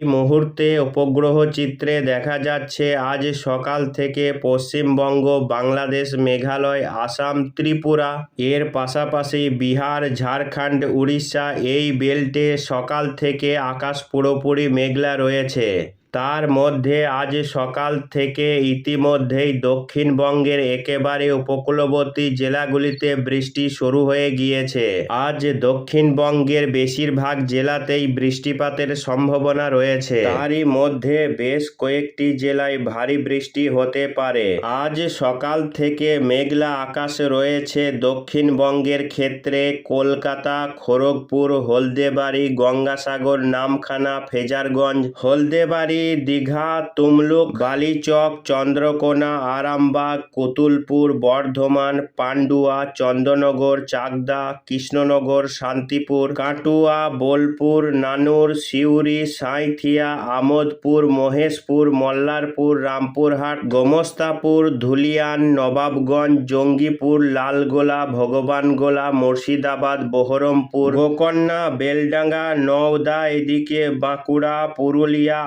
এই মুহূর্তে উপগ্রহ চিত্রে দেখা যাচ্ছে, আজ সকাল থেকে পশ্চিমবঙ্গ, বাংলাদেশ, মেঘালয়, আসাম, ত্রিপুরা, এর পাশাপাশি বিহার, ঝাড়খণ্ড, উড়িষ্যা, এই বেল্টে সকাল থেকে আকাশ পুরোপুরি মেঘলা রয়েছে। তার মধ্যে আজ সকাল থেকে ইতিমধ্যেই দক্ষিণবঙ্গের একেবারে উপকূলবর্তী জেলাগুলিতে বৃষ্টি শুরু হয়ে গিয়েছে। আজ দক্ষিণবঙ্গের বেশিরভাগ জেলাতেই বৃষ্টিপাতের সম্ভাবনা রয়েছে। তারই মধ্যে বেশ কয়েকটি জেলায় ভারী বৃষ্টি হতে পারে। আজ সকাল থেকে মেঘলা আকাশ রয়েছে দক্ষিণবঙ্গের ক্ষেত্রে। কলকাতা, খড়গপুর, হলদেবাড়ি, গঙ্গাসাগর, নামখানা, ফেজারগঞ্জ, হলদেবাড়ি দীঘা, তুমলুক, বালিচক, চন্দ্রকোনা, আরামবাগ, কতুলপুর, বর্ধমান, পান্ডুয়া, চন্দননগর, চাকদা, কৃষ্ণনগর, শান্তিপুর, কাটুয়া, বোলপুর, নানুর, সিউড়ি, সাঁইথিয়া, আমোদপুর, মহেশপুর, মল্লারপুর, রামপুরহাট, গোমস্তাপুর, ধুলিয়ান, নবাবগঞ্জ, জঙ্গিপুর, লালগোলা, ভগবানগোলা, মুর্শিদাবাদ, বহরমপুর গোকর্ণা বেলডাঙ্গা, নওদা, এদিকে বাঁকুড়া, পুরুলিয়া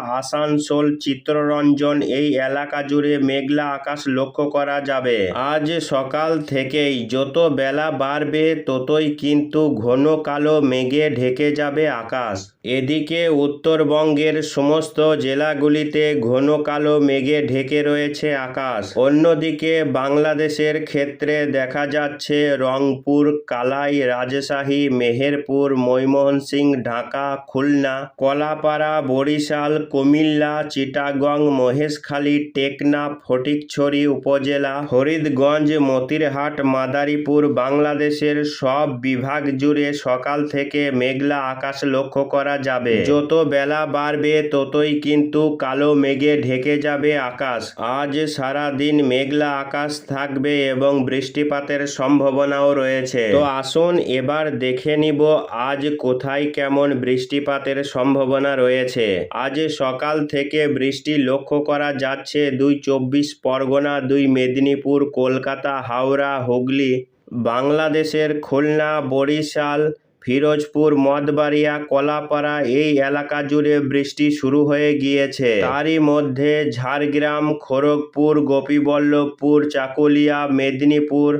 আসানসোল চিত্তরঞ্জন এই এলাকা জুড়ে মেঘলা আকাশ লক্ষ্য করা যাবে। আজ সকাল থেকেই যত বেলা বাড়বে, ততই কিন্তু ঘন কালো মেঘে ঢেকে যাবে আকাশ। এদিকে উত্তরবঙ্গের সমস্ত জেলাগুলিতে ঘন কালো মেঘে ঢেকে রয়েছে আকাশ। অন্যদিকে বাংলাদেশের ক্ষেত্রে দেখা যাচ্ছে রংপুর, কালাই, রাজশাহী, মেহেরপুর ময়মনসিংহ ঢাকা, খুলনা, কলাপাড়া, বরিশাল, কুমিল্লা, চিটাগং, মহেশখালী টেকনা ফটিকছড়ি উপজেলা, ফরিদগঞ্জ, মতিরহাট, মাদারীপুর, বাংলাদেশের সব বিভাগ জুড়ে সকাল থেকে মেঘলা আকাশ লক্ষ্য করা যাবে। যত বেলা বাড়বে, ততই কিন্তু কালো মেঘে ঢেকে যাবে আকাশ। আজ সারা দিন মেঘলা আকাশ থাকবে এবং বৃষ্টিপাতের সম্ভাবনাও রয়েছে। তো আসুন এবার দেখে নিব আজ কোথায় কেমন বৃষ্টিপাতের সম্ভাবনা রয়েছে। আজ সকাল থেকে বৃষ্টি লক্ষ্য করা যাচ্ছে দুই চব্বিশ পরগনা, দুই মেদিনীপুর, কলকাতা, হাওড়া, হুগলি, বাংলাদেশের খুলনা, বরিশাল ফিরোজপুর, মদবাড়িয়া, কলাপাড়া এই এলাকা জুড়ে বৃষ্টি শুরু হয়ে গিয়েছে। তারই মধ্যে ঝাড়গ্রাম, খড়গপুর, গোপীবল্লভপুর, চাকুলিয়া, মেদিনীপুর,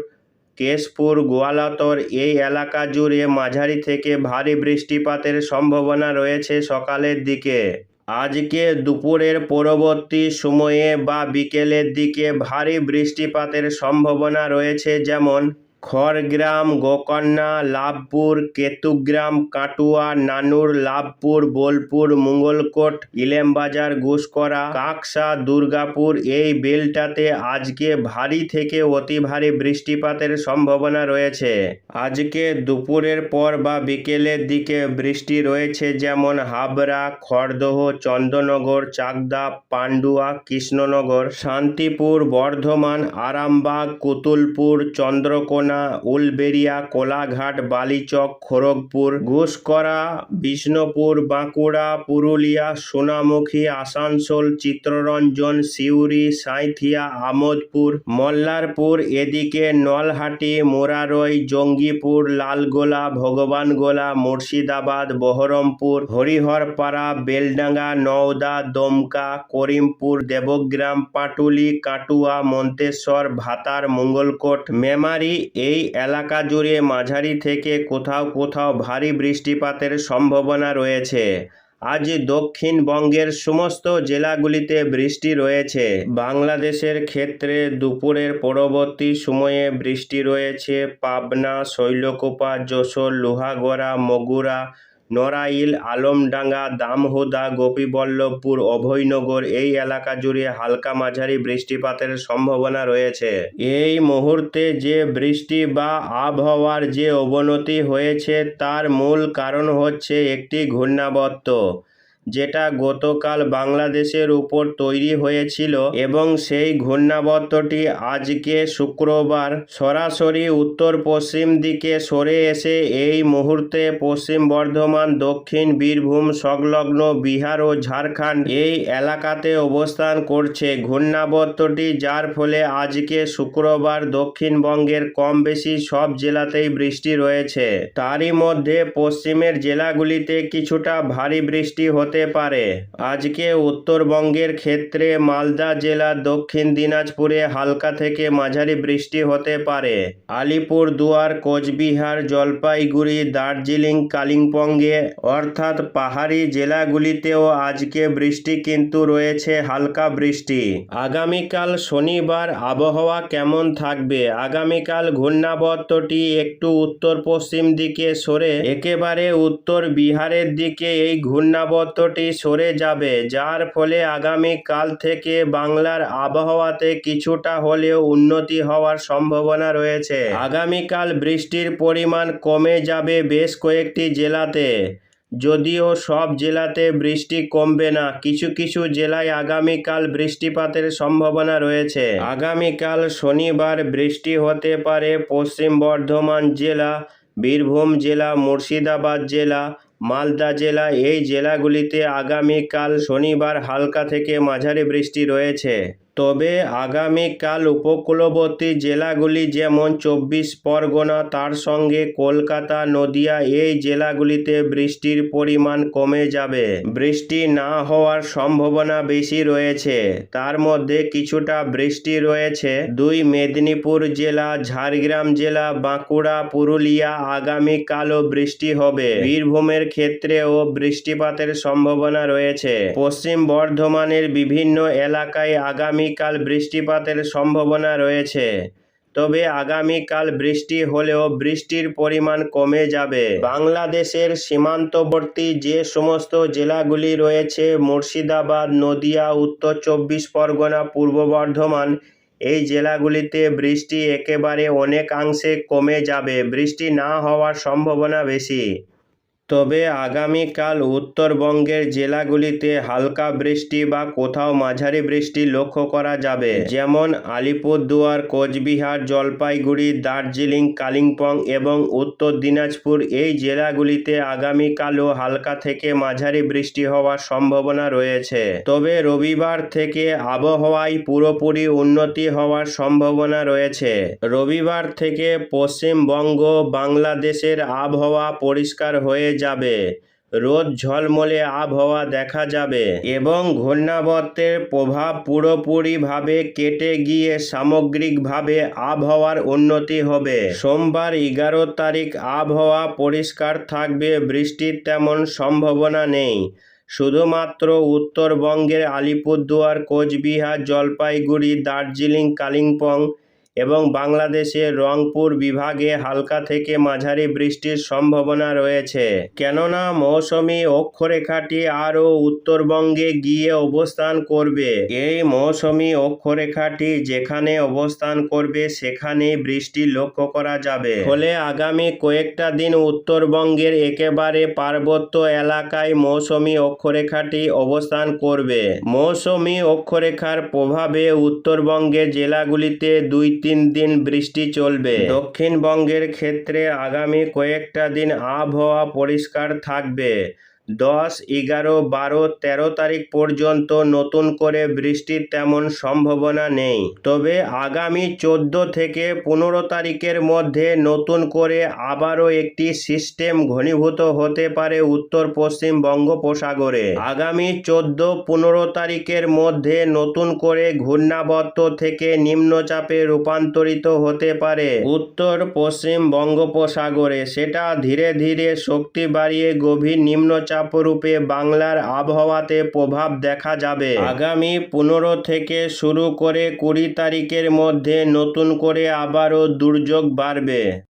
কেশপুর, গোয়ালতর এই এলাকা জুড়ে মাঝারি থেকে ভারী বৃষ্টিপাতের সম্ভাবনা রয়েছে সকালের দিকে। আজকে দুপুরের পরবর্তী সময়ে বা বিকেলের দিকে ভারী বৃষ্টিপাতের সম্ভাবনা রয়েছে যেমন খড়গ্রাম, গোকর্ণা, লাভপুর, কেতুগ্রাম, কাটুয়া, নানুর, লাভপুর, বোলপুর, মঙ্গলকোট, ইলেমবাজার ঘুষকরা কাকসা, দুর্গাপুর এই বেলটাতে আজকে ভারী থেকে অতি ভারী বৃষ্টিপাতের সম্ভাবনা রয়েছে। আজকে দুপুরের পর বা বিকেলের দিকে বৃষ্টি রয়েছে যেমন হাবড়া, খড়দহ, চন্দননগর, চাকদা, পান্ডুয়া, কৃষ্ণনগর, শান্তিপুর, বর্ধমান, আরামবাগ, কুতুলপুর, চন্দ্রকোনা উলবেড়িয়া কোলাঘাট, বালিচক, খড়গপুর ঘুষকরা বিষ্ণুপুর, বাঁকুড়া, পুরুলিয়া, সোনামুখী, আসানসোল চিত্ররঞ্জন সিউড়ি, সাঁইথিয়া, আমোদপুর, মল্লারপুর, এদিকে নলহাটি, মোরারই, জঙ্গিপুর, লালগোলা, ভগবানগোলা, মুর্শিদাবাদ, বহরমপুর, হরিহরপাড়া, বেলডাঙ্গা, নওদা, দমকা, করিমপুর, দেবগ্রাম, পাটুলি, কাটুয়া, মন্তেশ্বর, ভাতার, মঙ্গলকোট, মেমারি এই এলাকা জুড়ে মাঝারি থেকে কোথাও কোথাও ভারী বৃষ্টিপাতের সম্ভাবনা রয়েছে। আজ দক্ষিণবঙ্গের সমস্ত জেলাগুলিতে বৃষ্টি রয়েছে। বাংলাদেশের ক্ষেত্রে দুপুরের পরবর্তী সময়ে বৃষ্টি রয়েছে। পাবনা, শৈলকোপা, যশোর, লোহাগড়া, মগুরা নড়াইল, আলমডাঙ্গা দামহোদা গোপীবল্লভপুর, অভয়নগর এই এলাকা জুড়ে হালকা মাঝারি বৃষ্টিপাতের সম্ভাবনা রয়েছে। এই মুহূর্তে যে বৃষ্টি বা আবহাওয়ার যে অবনতি হয়েছে তার মূল কারণ হচ্ছে একটি ঘূর্ণাবর্ত। যেটা গতকাল বাংলাদেশের উপর তৈরি হয়েছিল এবং সেই ঘূর্ণাবর্তটি আজকে শুক্রবার সরাসরি উত্তর পশ্চিম দিকে সরে এসে এই মুহূর্তে পশ্চিম বর্ধমান, দক্ষিণ বীরভূম, সংলগ্ন বিহার ও ঝাড়খণ্ড এই এলাকাতে অবস্থান করছে ঘূর্ণাবর্তটি, যার ফলে আজকে শুক্রবার দক্ষিণবঙ্গের কম বেশি সব জেলাতেই বৃষ্টি রয়েছে। তারই মধ্যে পশ্চিমের জেলাগুলিতে কিছুটা ভারী বৃষ্টি হতে হতে পারে। আজকে উত্তরবঙ্গের ক্ষেত্রে মালদা জেলা দক্ষিণ দিনাজপুরে হালকা থেকে মাঝারি বৃষ্টি হতে পারে। আলিপুর দুয়ার, কোচবিহার, জলপাইগুড়ি, দার্জিলিং, কালিম্পংয়ে, অর্থাৎ পাহাড়ি জেলাগুলিতেও আজকে বৃষ্টি কিন্তু রয়েছে, হালকা বৃষ্টি। আগামীকাল শনিবার আবহাওয়া কেমন থাকবে? আগামীকাল ঘূর্ণাবর্তটি একটু উত্তর পশ্চিম দিকে সরে, একেবারে উত্তর বিহারের দিকে এই ঘূর্ণাবর্তটি সরে যাবে, যার ফলে আগামীকাল থেকে বাংলার আবহাওয়াতে কিছুটা হলেও উন্নতি হওয়ার সম্ভাবনা রয়েছে। আগামীকাল বৃষ্টির পরিমাণ কমে যাবে বেশ কয়েকটি জেলাতে। যদিও সব জেলাতে বৃষ্টি কমবে না, কিছু কিছু জেলায় আগামীকাল বৃষ্টিপাতের সম্ভাবনা রয়েছে। আগামীকাল শনিবার বৃষ্টি হতে পারে পশ্চিম বর্ধমান জেলা, বীরভূম জেলা, মুর্শিদাবাদ জেলা মালদা জেলা এই জেলাগুলিতে আগামীকাল শনিবার হালকা থেকে মাঝারি বৃষ্টি রয়েছে। তবে আগামীকাল উপকূলবর্তী জেলাগুলি যেমন চব্বিশ পরগনা, তার সঙ্গে কলকাতা, নদিয়া, এই জেলাগুলিতে বৃষ্টির পরিমাণ কমে যাবে। বৃষ্টি না হওয়ার সম্ভাবনা বেশি রয়েছে। তার মধ্যে কিছুটা বৃষ্টি রয়েছে। দুই মেদিনীপুর জেলা, ঝাড়গ্রাম জেলা, বাঁকুড়া, পুরুলিয়া আগামীকালও বৃষ্টি হবে। বীরভূমের ক্ষেত্রেও বৃষ্টিপাতের সম্ভাবনা রয়েছে। পশ্চিম বর্ধমানের বিভিন্ন এলাকায় আগামীকাল বৃষ্টিপাতের সম্ভাবনা রয়েছে। তবে আগামীকাল বৃষ্টি হলেও বৃষ্টির পরিমাণ কমে যাবে। বাংলাদেশের সীমান্তবর্তী যে সমস্ত জেলাগুলি রয়েছে, মুর্শিদাবাদ, নদিয়া, উত্তর চব্বিশ পরগনা, পূর্ব বর্ধমান, এই জেলাগুলিতে বৃষ্টি একেবারে অনেকাংশে কমে যাবে। বৃষ্টি না হওয়ার সম্ভাবনা বেশি। তবে আগামীকাল উত্তরবঙ্গের জেলাগুলিতে হালকা বৃষ্টি বা কোথাও মাঝারি বৃষ্টি লক্ষ্য করা যাবে, যেমন আলিপুরদুয়ার, কোচবিহার, জলপাইগুড়ি, দার্জিলিং, কালিম্পং এবং উত্তর দিনাজপুর। এই জেলাগুলিতে আগামীকালও হালকা থেকে মাঝারি বৃষ্টি হওয়ার সম্ভাবনা রয়েছে। তবে রবিবার থেকে আবহাওয়ায় পুরোপুরি উন্নতি হওয়ার সম্ভাবনা রয়েছে। রবিবার থেকে পশ্চিমবঙ্গ, বাংলাদেশের আবহাওয়া পরিষ্কার হয়ে যাবে। রোদ ঝলমলে আবহাওয়া দেখা যাবে এবং ঘূর্ণাবর্তের প্রভাব পুরোপুরিভাবে কেটে গিয়ে সামগ্রিকভাবে আবহাওয়ার উন্নতি হবে। সোমবার এগারো তারিখ আবহাওয়া পরিষ্কার থাকবে, বৃষ্টির তেমন সম্ভাবনা নেই। শুধুমাত্র উত্তরবঙ্গের আলিপুরদুয়ার, কোচবিহার, জলপাইগুড়ি, দার্জিলিং, কালিম্পং এবং বাংলাদেশের রংপুর বিভাগে হালকা থেকে মাঝারি বৃষ্টির সম্ভাবনা রয়েছে। কেননা, মৌসুমি অক্ষরেখাটি আরও উত্তরবঙ্গে গিয়ে অবস্থান করবে। এই মৌসুমি অক্ষরেখাটি যেখানে অবস্থান করবে সেখানে বৃষ্টি লক্ষ্য করা যাবে। ফলে আগামী কয়েকটা দিন উত্তরবঙ্গের একেবারে পার্বত্য এলাকায় মৌসুমি অক্ষরেখাটি অবস্থান করবে। মৌসুমি অক্ষরেখার প্রভাবে উত্তরবঙ্গের জেলাগুলিতে দুই তিন দিন বৃষ্টি চলবে। দক্ষিণবঙ্গের ক্ষেত্রে আগামী কয়েকটা দিন আবহাওয়া পরিষ্কার থাকবে। দশ, এগারো, বারো, তেরো তারিখ পর্যন্ত নতুন করে বৃষ্টির তেমন সম্ভাবনা নেই। তবে আগামী চোদ্দ থেকে পনেরো তারিখের মধ্যে নতুন করে আবারও একটি সিস্টেম ঘনীভূত হতে পারে উত্তর পশ্চিম বঙ্গোপসাগরে। আগামী চোদ্দ, পনেরো তারিখের মধ্যে নতুন করে ঘূর্ণাবর্ত থেকে নিম্নচাপে রূপান্তরিত হতে পারে উত্তর পশ্চিম বঙ্গোপসাগরে। সেটা ধীরে ধীরে শক্তি বাড়িয়ে গভীর নিম্নচাপ রূপে বাংলার আবহাওয়াতে প্রভাব দেখা যাবে। আগামী পনেরো থেকে শুরু করে কুড়ি তারিখের মধ্যে নতুন করে আবারও দুর্যোগ বাড়বে।